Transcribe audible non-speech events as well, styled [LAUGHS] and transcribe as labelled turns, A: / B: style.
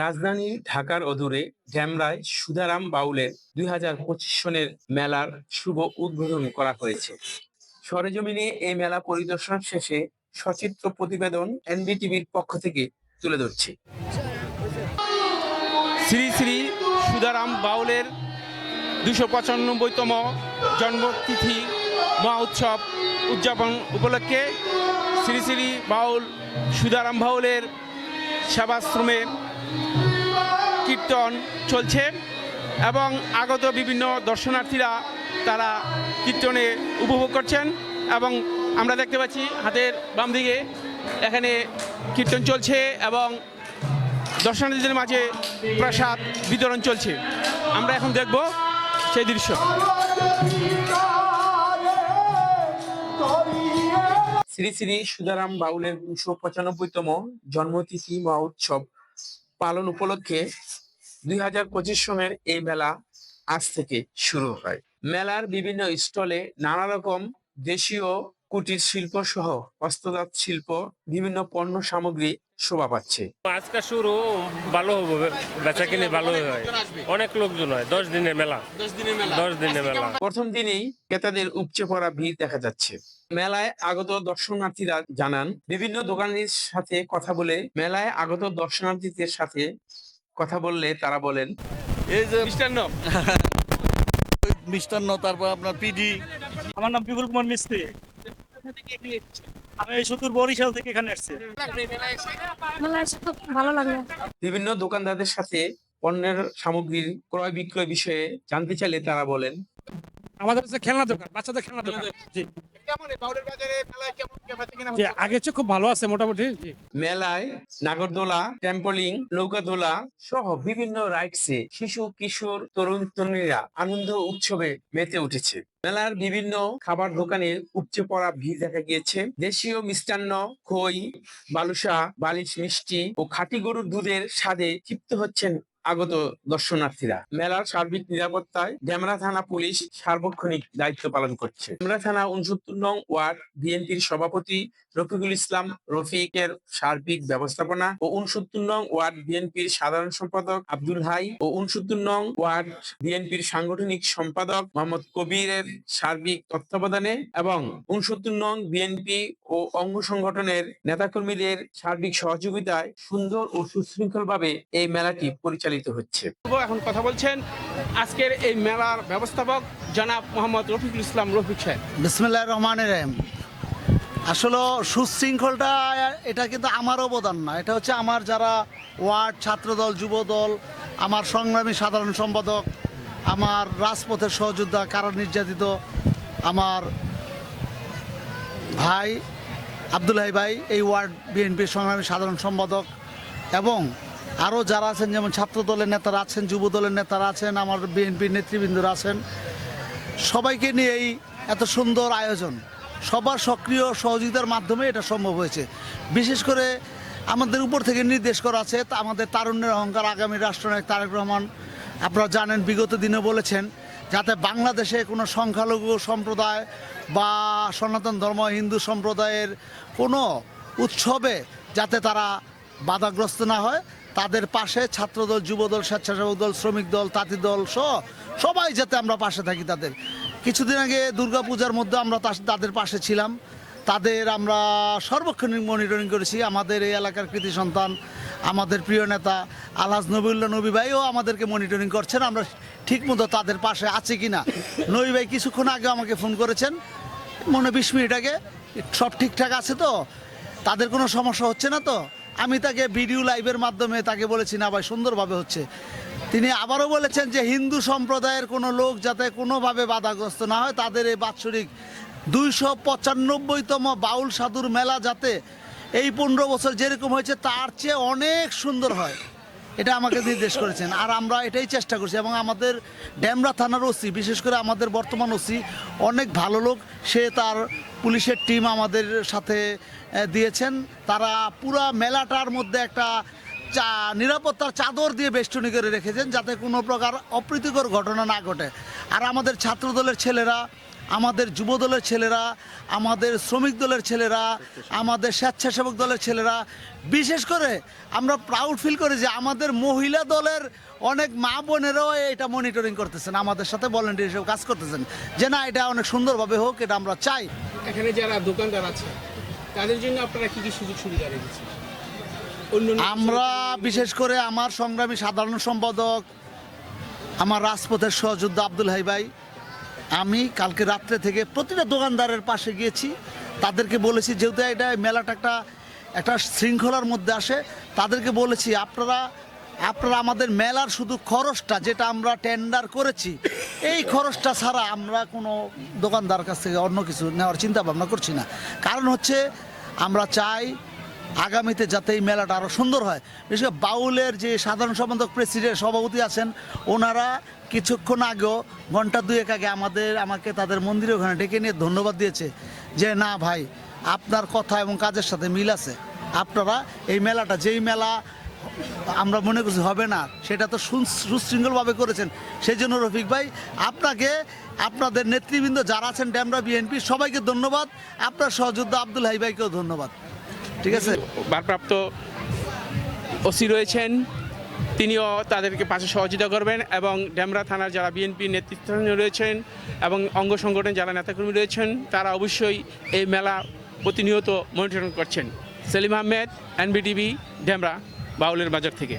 A: রাজধানী ঢাকার অদূরে ড্যামরায় সুধারাম বাউলের দুই হাজার পঁচিশ সনের মেলার শুভ উদ্বোধন করা হয়েছে। সরেজমিনে এই মেলা পরিদর্শন শেষে সচিত্র প্রতিবেদন এনবিটিভির পক্ষ থেকে তুলে ধরছি।
B: শ্রী শ্রী সুধারাম বাউলের দুশো পঁচানব্বইতম জন্মতিথি মহা উৎসব উদযাপন উপলক্ষে শ্রী শ্রী বাউল সুধারাম বাউলের সেবাশ্রমে কীর্তন চলছে এবং আগত বিভিন্ন দর্শনার্থীরা তারা কীর্তনে উপভোগ করছেন এবং আমরা দেখতে পাচ্ছি হাতের বাম দিকে এখানে কীর্তন চলছে এবং দর্শনার্থীদের মাঝে প্রসাদ বিতরণ চলছে। আমরা এখন দেখব সেই দৃশ্য।
A: শ্রী শ্রী সুধারাম বাউলের দুশো পঁচানব্বইতম জন্মতিথি মহোৎসব। পালন উপলক্ষে দুই হাজার পঁচিশ সনের এই মেলা আজ থেকে শুরু হয়। মেলার বিভিন্ন স্টলে নানা রকম দেশীয় কুটির শিল্প সহ হস্ততাঁত শিল্প বিভিন্ন পণ্য সামগ্রী শোভা পাচ্ছে।
C: আজকে শুরু ভালো হবে বেচা কিনে ভালো হয়। অনেক লোকজন হয় দশ দিনের মেলা। দশ দিনের মেলা।
A: প্রথম দিনেই ক্রেতাদের উপচে পড়া ভিড় দেখা যাচ্ছে। মেলায় আগত দর্শনার্থীরা জানান বিভিন্ন দোকানের সাথে কথা বলে মেলায় আগত দর্শনার্থীদের সাথে কথা বললে তারা বলেন
D: এই যে
B: মিষ্টান্ন [LAUGHS]
D: মিষ্টান্ন তারপর আপনার পিডি।
E: আমার নাম বিপুল কুমার মিস্ত্রি। আমি এই সুদূর বরিশাল থেকে এখানে আসছি
F: মেলা এসে খুব ভালো লাগল
A: বিভিন্ন দোকানদারদের সাথে পণ্যের সামগ্রীর ক্রয় বিক্রয় বিষয়ে জানতে চাইলে তারা বলেন।
E: আমাদের হচ্ছে খেলনা দোকান বাচ্চাদের খেলনা দোকান। জি জি, চেয়ে খুব ভালো আছে মোটামুটি
A: মেলায় নাগরদোলা ট্যাম্পলিং নৌকাদোলা সহ বিভিন্ন রাইডসে শিশু কিশোর তরুণ তরুণীরা আনন্দ উৎসবে মেতে উঠেছে। মেলার বিভিন্ন খাবার দোকানে উপচে পড়া ভিড় দেখা গিয়েছে। দেশীয় মিষ্টান্ন খই বালুসা বালিশ মিষ্টি ও খাঁটি গরুর দুধের স্বাদে তৃপ্ত হচ্ছেন আগত দর্শনার্থীরা। মেলার সার্বিক নিরাপত্তায় ডেমরা থানা পুলিশ সার্বক্ষণিক দায়িত্ব পালন করছে। ডেমরা থানা উনসত্তর নং ওয়ার্ড বিএনপির সভাপতি রফিকুল ইসলাম রফিকের সার্বিক ব্যবস্থাপনা ও উনসত্তর নং ওয়ার্ড বিএনপির সাধারণ সম্পাদক আব্দুল হাই ও উনসত্তর নং ওয়ার্ড বিএনপির সাংগঠনিক সম্পাদক মোহাম্মদ কবিরের সার্বিক তত্ত্বাবধানে এবং উনসত্তর নং বিএনপি ও অঙ্গ সংগঠনের নেতাকর্মীদের সার্বিক সহযোগিতায় সুন্দর ও সুশৃঙ্খলভাবে এই মেলাটি পরিচালিত হচ্ছে।
B: এখন কথা বলছেন আজকের এই মেলার ব্যবস্থাপক জনাব মোহাম্মদ রফিকুল ইসলাম রফিক সাহেব।
D: বিসমিল্লাহ রহমান রহিম। আসলে সুশৃঙ্খলটা এটা কিন্তু আমার অবদান না। এটা হচ্ছে আমার যারা ওয়ার্ড ছাত্রদল যুবদল আমার সংগ্রামী সাধারণ সম্পাদক আমার রাজপথের সহযোদ্ধা কারণ নির্যাতিত আমার ভাই আবদুল্লাহ ভাই এই ওয়ার্ড বিএনপির সংগ্রামী সাধারণ সম্পাদক এবং আরও যারা আছেন, যেমন ছাত্র দলের নেতারা আছেন যুব দলের নেতারা আছেন, আমার বিএনপির নেতৃবৃন্দরা আছেন, সবাইকে নিয়ে এই এত সুন্দর আয়োজন। সবার সক্রিয় সহযোগিতার মাধ্যমে এটা সম্ভব হয়েছে। বিশেষ করে আমাদের উপর থেকে নির্দেশ করা আছে আমাদের তারুণ্যের অহংকার আগামী রাষ্ট্রনায়ক তারেক রহমান, আপনারা জানেন, বিগত দিনে বলেছেন, যাতে বাংলাদেশে কোনো সংখ্যালঘু সম্প্রদায় বা সনাতন ধর্ম, হিন্দু সম্প্রদায়ের কোনো উৎসবে যাতে তারা বাধাগ্রস্ত না হয় তাদের পাশে ছাত্রদল, যুবদল, স্বেচ্ছাসেবক দল, শ্রমিক দল, তাঁতি দল সহ সবাই যাতে আমরা পাশে থাকি তাদের। কিছুদিন আগে দুর্গাপূজার মধ্যে আমরা তাদের পাশে ছিলাম। তাদের আমরা সর্বক্ষণিক মনিটরিং করেছি। আমাদের এই এলাকার কৃতি সন্তান, আমাদের প্রিয় নেতা আলহাজ নবীল্লা নবী ভাইও আমাদেরকে মনিটরিং করছেন। আমরা ঠিকমতো তাদের পাশে আছি কিনা? নবী ভাই কিছুক্ষণ আগে আমাকে ফোন করেছেন। মনে বিশ মিনিট আগে। সব ঠিকঠাক আছে তো? তাদের কোনো সমস্যা হচ্ছে না তো? আমি তাকে ভিডিও লাইভের মাধ্যমে তাকে বলেছি, না ভাই, সুন্দরভাবে হচ্ছে। তিনি আবারও বলেছেন যে হিন্দু সম্প্রদায়ের কোনো লোক যাতে কোনোভাবে বাধাগ্রস্ত না হয়, তাদের এই বাৎসরিক দুইশো পঁচানব্বইতম বাউল সাধুর মেলা যাতে এই পনেরো বছর যেরকম হয়েছে, তার চেয়ে অনেক সুন্দর হয়। এটা আমাকে নির্দেশ করেছেন। আর আমরা এটাই চেষ্টা করছি এবং আমাদের ড্যামরা থানার ওসি, বিশেষ করে আমাদের বর্তমান ওসি, অনেক ভালো লোক, সে তার পুলিশের টিম আমাদের সাথে দিয়েছেন। তারা পুরা মেলাটার মধ্যে একটা চা, নিরাপত্তার চাদর দিয়ে বেষ্টনী করে রেখেছেন যাতে কোনো প্রকার অপ্রীতিকর ঘটনা না ঘটে। আর আমাদের ছাত্রদলের ছেলেরা আমাদের যুব দলের ছেলেরা আমাদের শ্রমিক দলের ছেলেরা আমাদের স্বেচ্ছাসেবক দলের ছেলেরা বিশেষ করে আমরা প্রাউড ফিল করি যে আমাদের মহিলা দলের অনেক মা বোনেরাও এটা মনিটরিং করতেছেন আমাদের সাথে ভলেন্টিয়ার হিসেবে কাজ করতেছেন। যে না এটা অনেক সুন্দরভাবে হোক এটা আমরা চাই।
B: এখানে যারা দোকানদার আছে তাদের জন্য আপনারা কি কি সুযোগ সুবিধা রেখেছেন?
D: আমরা বিশেষ করে আমার সংগ্রামী সাধারণ সম্পাদক আমার রাজপথের সহযোদ্ধা আব্দুল হাই ভাই আমি কালকে রাত্রে থেকে প্রতিটা দোকানদারের পাশে গিয়েছি। তাদেরকে বলেছি, যেহেতু এটা মেলাটা একটা একটা শৃঙ্খলার মধ্যে আসে, তাদেরকে বলেছি, আপনারা আপনারা আমাদের মেলার শুধু খরচটা যেটা আমরা টেন্ডার করেছি, এই খরচটা ছাড়া আমরা কোনো দোকানদার কাছ থেকে অন্য কিছু নেওয়ার চিন্তা ভাবনা করছি না। কারণ হচ্ছে, আমরা চাই আগামীতে যাতে এই মেলাটা আরও সুন্দর হয়। বিশেষ করে বাউলের যে সাধারণ সম্পাদক, প্রেসিডেন্ট, সভাপতি আছেন, ওনারা কিছুক্ষণ আগেও, ঘণ্টা দুয়েক আগে আমাদের, আমাকে তাদের মন্দিরে ওখানে ডেকে নিয়ে ধন্যবাদ দিয়েছে যে, না ভাই, আপনার কথা এবং কাজের সাথে মিল আছে। আপনারা এই মেলাটা, যেই মেলা আমরা মনে করছি হবে না, সেটা তো সুশৃঙ্খলভাবে করেছেন। সেই জন্য রফিক ভাই, আপনাকে, আপনাদের নেতৃবৃন্দ যারা আছেন, ড্যামরা বিএনপি, সবাইকে ধন্যবাদ। আপনার সহযোদ্ধা আব্দুল হাই ভাইকেও ধন্যবাদ। ঠিক আছে?
B: ভারপ্রাপ্ত ওসি রয়েছেন, তিনিও তাদেরকে পাশে সহযোগিতা করবেন এবং ডেমরা থানার যারা বিএনপি নেতৃত্ব রয়েছেন এবং অঙ্গ সংগঠন যারা নেতাকর্মী রয়েছেন, তারা অবশ্যই এই মেলা প্রতিনিয়ত মনিটরিং করছেন। সেলিম আহমেদ, এনবিটিভি, ডেমরা, বাউলের বাজার থেকে।